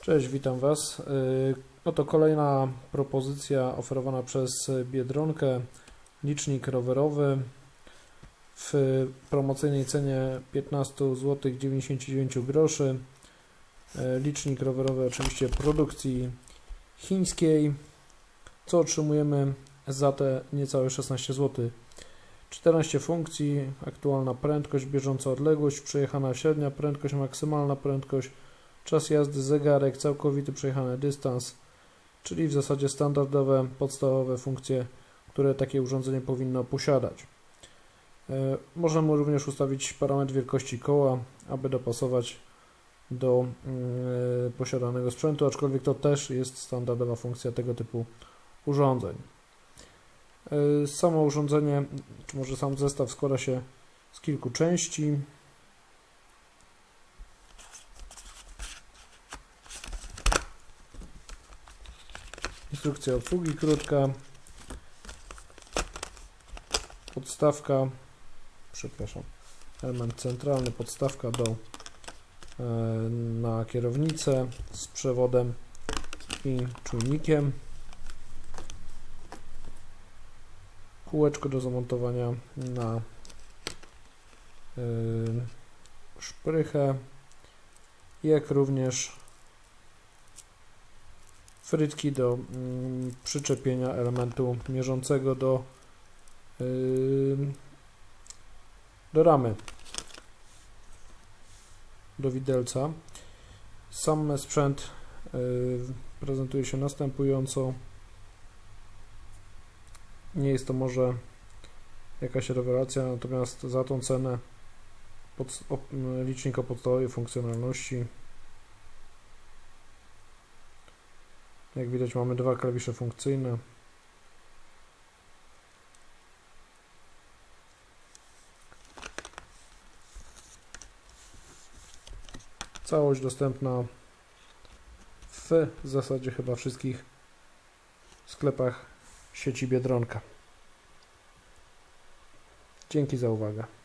Cześć, witam Was. Yy, Oto kolejna propozycja oferowana przez Biedronkę. Licznik rowerowy w promocyjnej cenie 15 zł 99 groszy. Yy, Licznik rowerowy oczywiście produkcji chińskiej. Co otrzymujemy za te niecałe 16 zł? 14 funkcji, aktualna prędkość, bieżąca odległość, przejechana średnia prędkość, maksymalna prędkość, czas jazdy, zegarek, całkowity przejechany dystans, czyli w zasadzie standardowe, podstawowe funkcje, które takie urządzenie powinno posiadać. E, Możemy również ustawić parametr wielkości koła, aby dopasować do mm, posiadanego sprzętu, aczkolwiek to też jest standardowa funkcja tego typu urządzeń. E, Samo urządzenie, czy może sam zestaw składa się z kilku części. Instrukcja obsługi krótka. Podstawka, przepraszam, element centralny, podstawka do e, na kierownicę z przewodem i czujnikiem. Kółeczko do zamontowania na y, szprychę, jak również frytki do mm, przyczepienia elementu mierzącego do, do ramy, do widelca. Sam sprzęt y, prezentuje się następująco. Nie jest to może jakaś rewelacja, natomiast za tą cenę pod, o, licznik o podstawowej funkcjonalności Jak widać mamy dwa klawisze funkcyjne. Całość dostępna w zasadzie chyba wszystkich sklepach sieci Biedronka. Dzięki za uwagę.